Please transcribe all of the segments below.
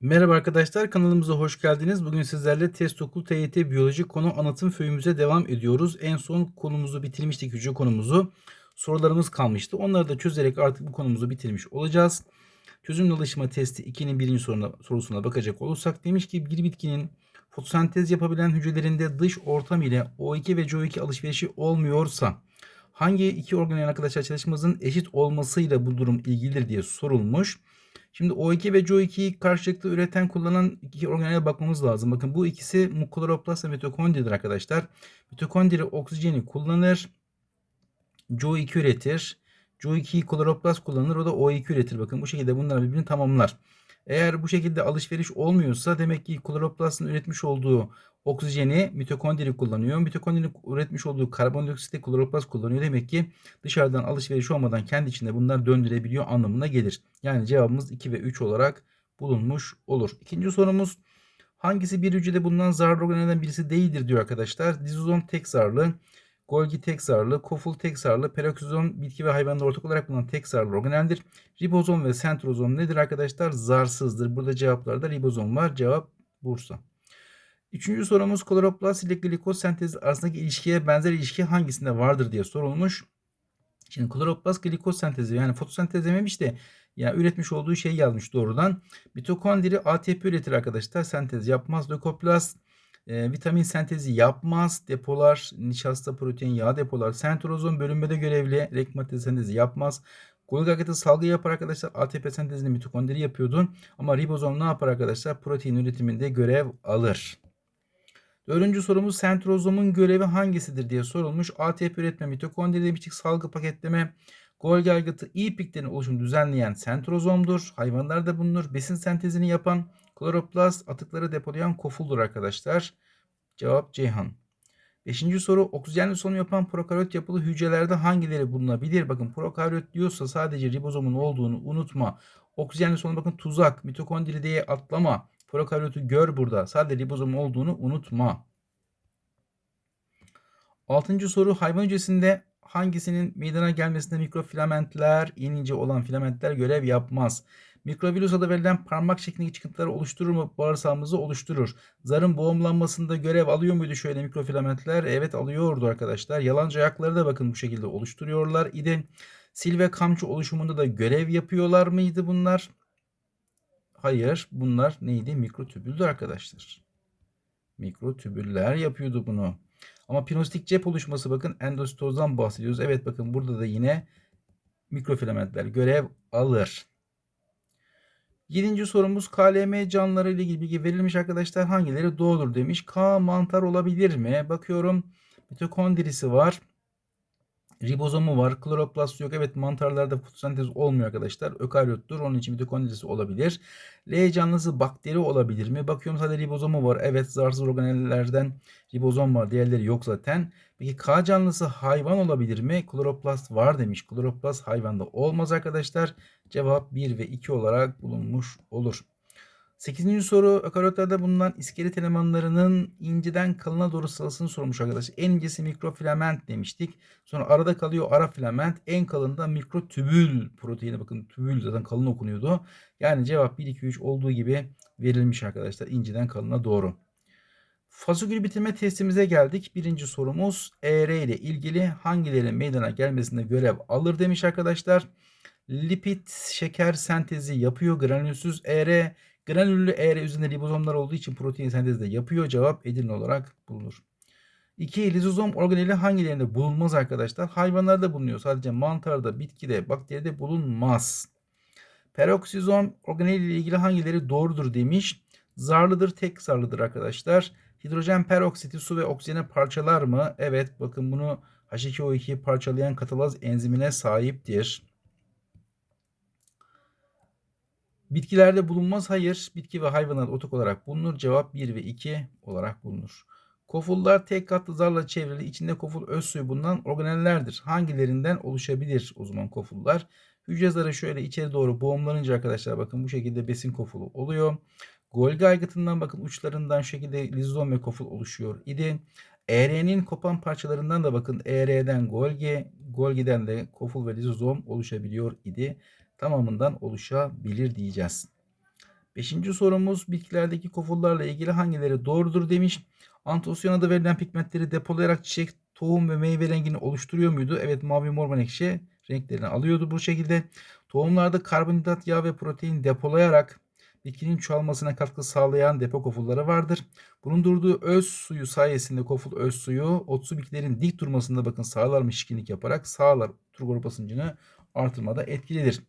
Merhaba arkadaşlar, kanalımıza hoş geldiniz. Bugün sizlerle test okul TYT biyoloji konu anlatım föyümüze devam ediyoruz. En son konumuzu bitirmiştik, hücre konumuzu. Sorularımız kalmıştı. Onları da çözerek artık bu konumuzu bitirmiş olacağız. Çözüm alışma testi 2'nin birinci soruna, sorusuna bakacak olursak demiş ki bir bitkinin fotosentez yapabilen hücrelerinde dış ortam ile O2 ve CO2 alışverişi olmuyorsa hangi iki organel arkadaşlar çalışmamızın eşit olmasıyla bu durum ilgilidir diye sorulmuş. Şimdi O2 ve CO2'yi karşılıklı üreten kullanan iki organele bakmamız lazım. Bakın bu ikisi kloroplast ve mitokondridir arkadaşlar. Mitokondri oksijeni kullanır. CO2 üretir. CO2'yi kloroplast kullanır. O da O2 üretir. Bakın bu şekilde bunlar birbirini tamamlar. Eğer bu şekilde alışveriş olmuyorsa demek ki kloroplastın üretmiş olduğu oksijeni mitokondri kullanıyor. Mitokondrinin üretmiş olduğu karbondioksiti kloroplast kullanıyor. Demek ki dışarıdan alışveriş olmadan kendi içinde bunlar döndürebiliyor anlamına gelir. Yani cevabımız 2 ve 3 olarak bulunmuş olur. İkinci sorumuz hangisi bir hücrede bulunan zararlı organellerden birisi değildir diyor arkadaşlar. Dizozom tek zararlı. Golgi tek zararlı, koful tek zararlı, peroksizom bitki ve hayvanda ortak olarak bulunan tek zararlı organeldir. Ribozom ve sentrozom nedir arkadaşlar? Zarsızdır. Burada cevaplarda ribozom var. Cevap Bursa. Üçüncü sorumuz kloroplast ile glikoz sentezi arasındaki ilişkiye benzer ilişki hangisinde vardır diye sorulmuş. Şimdi kloroplast glikoz sentezi yani fotosentez dememiş de ya üretmiş olduğu şey yazmış doğrudan. Mitokondri ATP üretir arkadaşlar. Sentez yapmaz. Lökoplast e, vitamin sentezi yapmaz. Depolar nişasta, protein, yağ depolar. Sentrozom bölünmede görevli. Rekmat sentezi yapmaz. Akıtı salgı yapar arkadaşlar. ATP sentezini mitokondri yapıyordu. Ama ribozom ne yapar arkadaşlar? Protein üretiminde görev alır. Dördüncü sorumuz sentrozomun görevi hangisidir diye sorulmuş. ATP üretme, mitokondri demiştik, salgı paketleme, Golgi aygıtı iyi piklerin oluşumu düzenleyen sentrozomdur. Hayvanlarda bulunur. Besin sentezini yapan kloroplast, atıkları depolayan kofuldur arkadaşlar. Cevap Ceyhan. Beşinci soru oksijenli solunum yapan prokaryot yapılı hücrelerde hangileri bulunabilir? Bakın prokaryot diyorsa sadece ribozomun olduğunu unutma. Oksijenli solunum bakın tuzak, mitokondri diye atlama. Prokaryotu gör burada. Sadece ribozom olduğunu unutma. Altıncı soru hayvan hücresinde hangisinin meydana gelmesinde mikrofilamentler, ince olan filamentler görev yapmaz. Mikrovirüs adı verilen parmak şeklindeki çıkıntıları oluşturur mu? Bağırsağımızı oluşturur. Zarın boğumlanmasında görev alıyor muydu şöyle mikrofilamentler? Evet alıyordu arkadaşlar. Yalancı ayakları da bakın bu şekilde oluşturuyorlar idi. Sil ve kamçı oluşumunda da görev yapıyorlar mıydı bunlar? Hayır bunlar neydi? Mikrotübüldü arkadaşlar. Mikrotübüller yapıyordu bunu. Ama pinostik cep oluşması bakın endositozdan bahsediyoruz. Evet bakın burada da yine mikrofilamentler görev alır. Yedinci sorumuz KLM canlıları ile ilgili bilgi verilmiş arkadaşlar. Hangileri doğrudur demiş. K mantar olabilir mi? Bakıyorum mitokondrisi var. Ribozomu var. Kloroplast yok. Evet mantarlarda fotosentez olmuyor arkadaşlar. Ökaryottur. Onun için mitokondrisi olabilir. L canlısı bakteri olabilir mi? Bakıyorum sadece ribozomu var. Evet zarsız organellerden ribozom var. Diğerleri yok zaten. Peki K canlısı hayvan olabilir mi? Kloroplast var demiş. Kloroplast hayvanda olmaz arkadaşlar. Cevap 1 ve 2 olarak bulunmuş olur. 8. soru ökaryotlerde bulunan iskelet elemanlarının inceden kalına doğru sırasını sormuş arkadaşlar. En incesi mikrofilament demiştik. Sonra arada kalıyor ara filament. En kalın da mikrotübül proteini. Bakın tübül zaten kalın okunuyordu. Yani cevap 1, 2, 3 olduğu gibi verilmiş arkadaşlar. inceden kalına doğru. Fasokül bitirme testimize geldik. Birinci sorumuz ER ile ilgili hangilerinin meydana gelmesinde görev alır demiş arkadaşlar. Lipid şeker sentezi yapıyor granülsüz ER Granüllü eğer üzerinde ribozomlar olduğu için protein sentezi de yapıyor. Cevap Edirne olarak bulunur. 2. Lizozom organeli hangilerinde bulunmaz arkadaşlar? Hayvanlarda bulunuyor. Sadece mantarda, bitkide, bakteride bulunmaz. Peroksizom organeli ile ilgili hangileri doğrudur demiş. Zarlıdır, tek zarlıdır arkadaşlar. Hidrojen peroksiti su ve oksijene parçalar mı? Evet bakın bunu H2O2'yi parçalayan katalaz enzimine sahiptir. Bitkilerde bulunmaz. Hayır. Bitki ve hayvanat otok olarak bulunur. Cevap 1 ve 2 olarak bulunur. Kofullar tek katlı zarla çevrili. içinde koful öz suyu bulunan organellerdir. Hangilerinden oluşabilir o zaman kofullar? Hücre zarı şöyle içeri doğru boğumlanınca arkadaşlar bakın bu şekilde besin kofulu oluyor. Golgi aygıtından bakın uçlarından şu şekilde lizozom ve koful oluşuyor idi. ER'nin kopan parçalarından da bakın ER'den Golgi, Golgi'den de koful ve lizozom oluşabiliyor idi tamamından oluşabilir diyeceğiz. Beşinci sorumuz bitkilerdeki kofullarla ilgili hangileri doğrudur demiş. Antosyan adı verilen pigmentleri depolayarak çiçek, tohum ve meyve rengini oluşturuyor muydu? Evet mavi mor menekşe renklerini alıyordu bu şekilde. Tohumlarda karbonhidrat, yağ ve protein depolayarak bitkinin çoğalmasına katkı sağlayan depo kofulları vardır. Bulundurduğu öz suyu sayesinde koful öz suyu otsu bitkilerin dik durmasında bakın sağlarmış şişkinlik yaparak sağlar turgor basıncını artırmada etkilidir.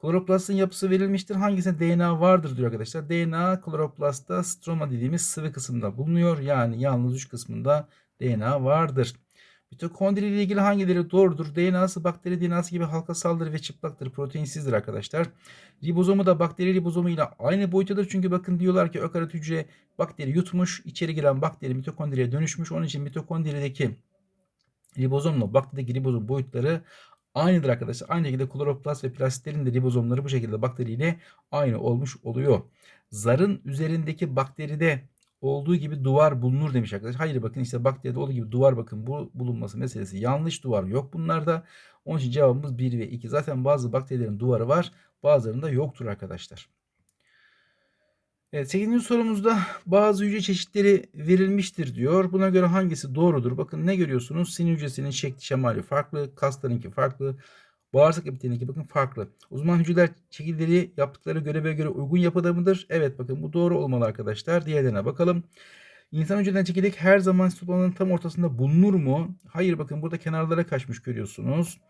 Kloroplastın yapısı verilmiştir. Hangisinde DNA vardır diyor arkadaşlar. DNA kloroplastta stroma dediğimiz sıvı kısımda bulunuyor. Yani yalnız uç kısmında DNA vardır. Mitokondri ile ilgili hangileri doğrudur? DNA'sı bakteri DNA'sı gibi halkasaldır ve çıplaktır. Proteinsizdir arkadaşlar. Ribozomu da bakteri ribozomu ile aynı boyutadır. Çünkü bakın diyorlar ki ökaryot hücre bakteri yutmuş. içeri giren bakteri mitokondriye dönüşmüş. Onun için mitokondrideki ribozomla bakterideki ribozom boyutları aynıdır arkadaşlar. Aynı şekilde kloroplast ve plastitlerin de ribozomları bu şekilde bakteriyle aynı olmuş oluyor. Zarın üzerindeki bakteride olduğu gibi duvar bulunur demiş arkadaşlar. Hayır bakın işte bakteride olduğu gibi duvar bakın bu bulunması meselesi yanlış duvar yok bunlarda. Onun için cevabımız 1 ve 2. Zaten bazı bakterilerin duvarı var bazılarında yoktur arkadaşlar. Evet 8. sorumuzda bazı hücre çeşitleri verilmiştir diyor. Buna göre hangisi doğrudur? Bakın ne görüyorsunuz? Sinir hücresinin şekli şemali farklı, kaslarınki farklı, bağırsak epitelindeki bakın farklı. Uzman hücreler şekilleri yaptıkları göreve göre uygun yapıda mıdır? Evet bakın bu doğru olmalı arkadaşlar. Diğerlerine bakalım. İnsan hücreden çekirdek her zaman sitoplazmanın tam ortasında bulunur mu? Hayır bakın burada kenarlara kaçmış görüyorsunuz.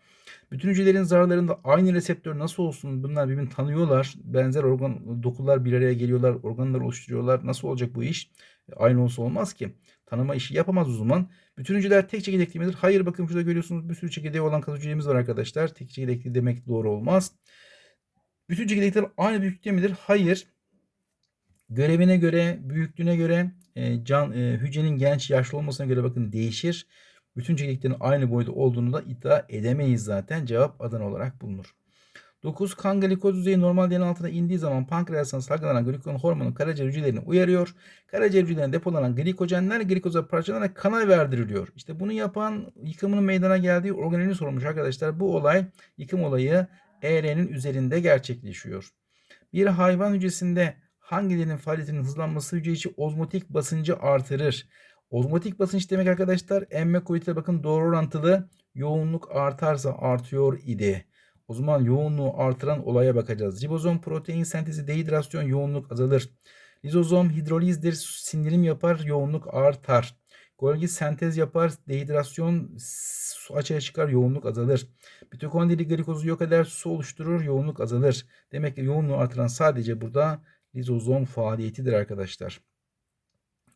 Bütün hücrelerin zarlarında aynı reseptör nasıl olsun? Bunlar birbirini tanıyorlar. Benzer organ dokular bir araya geliyorlar. Organlar oluşturuyorlar. Nasıl olacak bu iş? Aynı olsa olmaz ki. Tanıma işi yapamaz o zaman. Bütün hücreler tek çekirdekli midir? Hayır bakın şurada görüyorsunuz bir sürü çekirdeği olan kas hücremiz var arkadaşlar. Tek çekirdekli demek doğru olmaz. Bütün çekirdekler aynı büyüklükte midir? Hayır. Görevine göre, büyüklüğüne göre, e, can e, hücrenin genç, yaşlı olmasına göre bakın değişir. Bütün çekirdeklerin aynı boyda olduğunu da iddia edemeyiz zaten. Cevap Adana olarak bulunur. 9. Kan glikoz düzeyi normal değerin altına indiği zaman pankreastan salgılanan glikoz hormonu karaciğer hücrelerini uyarıyor. Karaciğer hücrelerinde depolanan glikojenler glikoza parçalanarak kana verdiriliyor. İşte bunu yapan yıkımının meydana geldiği organelini sorulmuş arkadaşlar. Bu olay yıkım olayı ER'nin üzerinde gerçekleşiyor. Bir hayvan hücresinde hangilerinin faaliyetinin hızlanması hücre içi ozmotik basıncı artırır? Ozmotik basınç demek arkadaşlar emme kuvvetiyle bakın doğru orantılı yoğunluk artarsa artıyor idi. O zaman yoğunluğu artıran olaya bakacağız. Ribozom protein sentezi dehidrasyon yoğunluk azalır. Lizozom hidrolizdir sindirim yapar yoğunluk artar. Golgi sentez yapar dehidrasyon su açığa çıkar yoğunluk azalır. Mitokondri glikozu yok eder su oluşturur yoğunluk azalır. Demek ki yoğunluğu artıran sadece burada lizozom faaliyetidir arkadaşlar.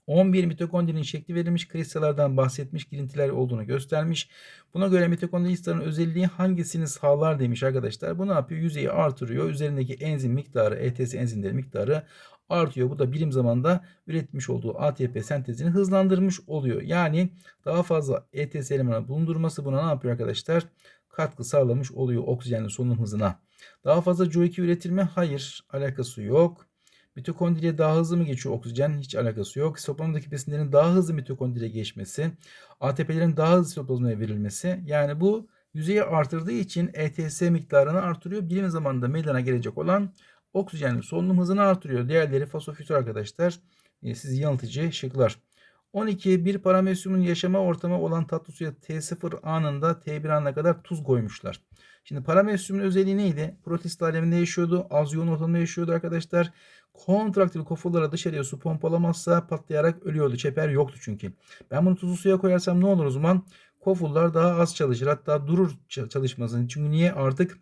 11 mitokondrinin şekli verilmiş kristallerden bahsetmiş girintiler olduğunu göstermiş. Buna göre mitokondri özelliği hangisini sağlar demiş arkadaşlar. Bu ne yapıyor? Yüzeyi artırıyor. Üzerindeki enzim miktarı, ETS enzimleri miktarı artıyor. Bu da birim zamanda üretmiş olduğu ATP sentezini hızlandırmış oluyor. Yani daha fazla ETS elemanı bulundurması buna ne yapıyor arkadaşlar? Katkı sağlamış oluyor oksijenli solunum hızına. Daha fazla CO2 üretir mi? Hayır. Alakası yok. Mitokondriye daha hızlı mı geçiyor oksijen? Hiç alakası yok. Sitoplazmadaki besinlerin daha hızlı mitokondriye geçmesi, ATP'lerin daha hızlı sitoplazmaya verilmesi. Yani bu yüzeyi artırdığı için ETS miktarını artırıyor. Bilim zamanında meydana gelecek olan oksijenli solunum hızını artırıyor. Diğerleri fosfofütür arkadaşlar. E, sizi yanıltıcı şıklar. 12. Bir paramesyumun yaşama ortamı olan tatlı suya T0 anında T1 anına kadar tuz koymuşlar. Şimdi paramesyumun özelliği neydi? Protist aleminde yaşıyordu. Az yoğun ortamda yaşıyordu arkadaşlar. Kontraktil kofullara dışarıya su pompalamazsa patlayarak ölüyordu. Çeper yoktu çünkü. Ben bunu tuzlu suya koyarsam ne olur o zaman? Kofullar daha az çalışır. Hatta durur çalışmasını. Çünkü niye artık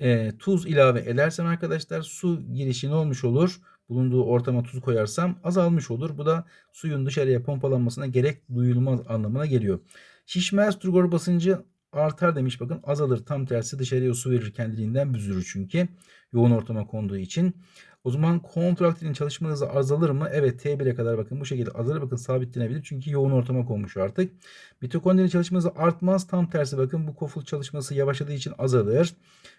e, tuz ilave edersem arkadaşlar su girişi ne olmuş olur? Bulunduğu ortama tuz koyarsam azalmış olur. Bu da suyun dışarıya pompalanmasına gerek duyulmaz anlamına geliyor. Şişmez turgor basıncı artar demiş bakın azalır tam tersi dışarıya su verir kendiliğinden büzülür çünkü yoğun ortama konduğu için. O zaman kontraktilin çalışma hızı azalır mı? Evet T1'e kadar bakın bu şekilde azalır bakın sabitlenebilir çünkü yoğun ortama konmuş artık. Mitokondrinin çalışma hızı artmaz tam tersi bakın bu koful çalışması yavaşladığı için azalır.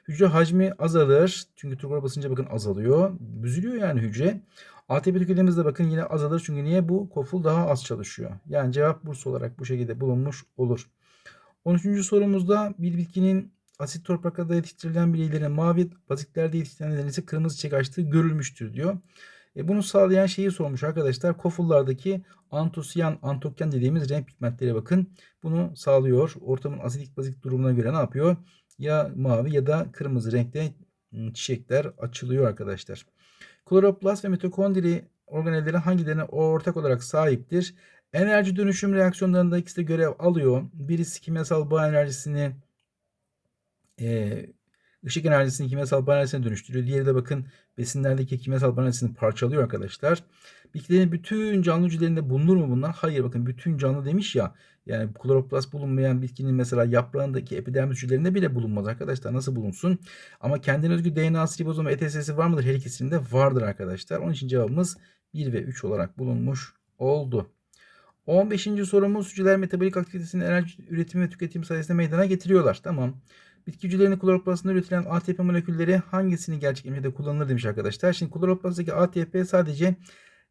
Hücre hacmi azalır çünkü turgor basınca bakın azalıyor. Büzülüyor yani hücre. ATP tüketimimizde bakın yine azalır çünkü niye bu koful daha az çalışıyor. Yani cevap burs olarak bu şekilde bulunmuş olur. 13. sorumuzda bir bitkinin asit topraklarda yetiştirilen bireylerin mavi, baziklerde yetiştirilenlerin ise kırmızı çiçek açtığı görülmüştür diyor. E bunu sağlayan şeyi sormuş arkadaşlar. Kofullardaki antosiyan, antokyan dediğimiz renk pigmentleri bakın. Bunu sağlıyor. Ortamın asidik bazik durumuna göre ne yapıyor? Ya mavi ya da kırmızı renkte ıı, çiçekler açılıyor arkadaşlar. Kloroplast ve mitokondri organelleri hangilerine ortak olarak sahiptir? Enerji dönüşüm reaksiyonlarında ikisi de görev alıyor. Birisi kimyasal bağ enerjisini e, ışık enerjisini kimyasal enerjisine dönüştürüyor. Diğeri de bakın besinlerdeki kimyasal enerjisini parçalıyor arkadaşlar. Bitkilerin bütün canlı hücrelerinde bulunur mu bunlar? Hayır bakın bütün canlı demiş ya. Yani kloroplast bulunmayan bitkinin mesela yaprağındaki epidermis hücrelerinde bile bulunmaz arkadaşlar. Nasıl bulunsun? Ama kendine özgü DNA'sı, ribozomu, ETS'si var mıdır? Her ikisinde vardır arkadaşlar. Onun için cevabımız 1 ve 3 olarak bulunmuş oldu. 15. sorumuz hücreler metabolik aktivitesinin enerji üretimi ve tüketimi sayesinde meydana getiriyorlar. Tamam. Bitki hücrelerinin kloroplastında üretilen ATP molekülleri hangisini gerçek emniyete kullanılır demiş arkadaşlar. Şimdi kloroplasttaki ATP sadece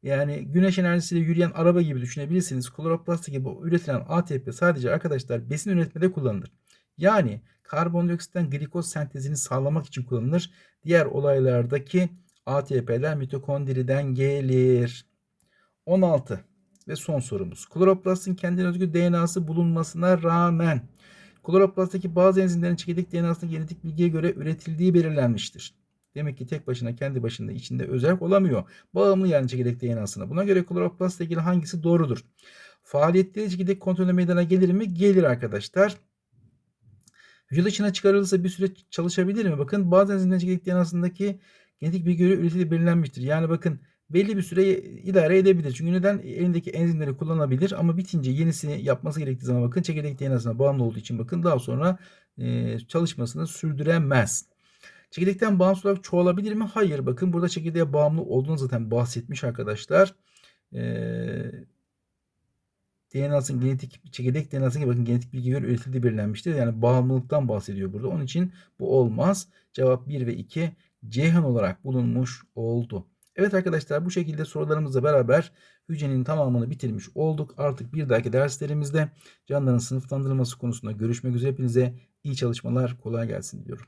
yani güneş enerjisiyle yürüyen araba gibi düşünebilirsiniz. Kloroplasttaki bu üretilen ATP sadece arkadaşlar besin üretmede kullanılır. Yani karbondioksitten glikoz sentezini sağlamak için kullanılır. Diğer olaylardaki ATP'ler mitokondriden gelir. 16 ve son sorumuz. Kloroplastın kendine özgü DNA'sı bulunmasına rağmen kloroplasttaki bazı enzimlerin çekirdek DNA'sının genetik bilgiye göre üretildiği belirlenmiştir. Demek ki tek başına kendi başında içinde özel olamıyor. Bağımlı yani çekirdek DNA'sına. Buna göre kloroplastla ilgili hangisi doğrudur? Faaliyetleri çekirdek kontrolü meydana gelir mi? Gelir arkadaşlar. Hücre dışına çıkarılırsa bir süre çalışabilir mi? Bakın bazı enzimlerin çekirdek DNA'sındaki genetik bilgi göre üretildiği belirlenmiştir. Yani bakın belli bir süre idare edebilir. Çünkü neden elindeki enzimleri kullanabilir ama bitince yenisini yapması gerektiği zaman bakın çekirdek DNA'sına bağımlı olduğu için bakın daha sonra e, çalışmasını sürdüremez. Çekirdekten bağımsız olarak çoğalabilir mi? Hayır. Bakın burada çekirdeğe bağımlı olduğunu zaten bahsetmiş arkadaşlar. Ee, DNA'sının genetik çekirdek DNA'sının bakın genetik bilgi göre üretildiği belirlenmiştir. Yani bağımlılıktan bahsediyor burada. Onun için bu olmaz. Cevap 1 ve 2 Ceyhan olarak bulunmuş oldu. Evet arkadaşlar bu şekilde sorularımızla beraber hücrenin tamamını bitirmiş olduk. Artık bir dahaki derslerimizde canlıların sınıflandırılması konusunda görüşmek üzere. Hepinize iyi çalışmalar, kolay gelsin diyorum.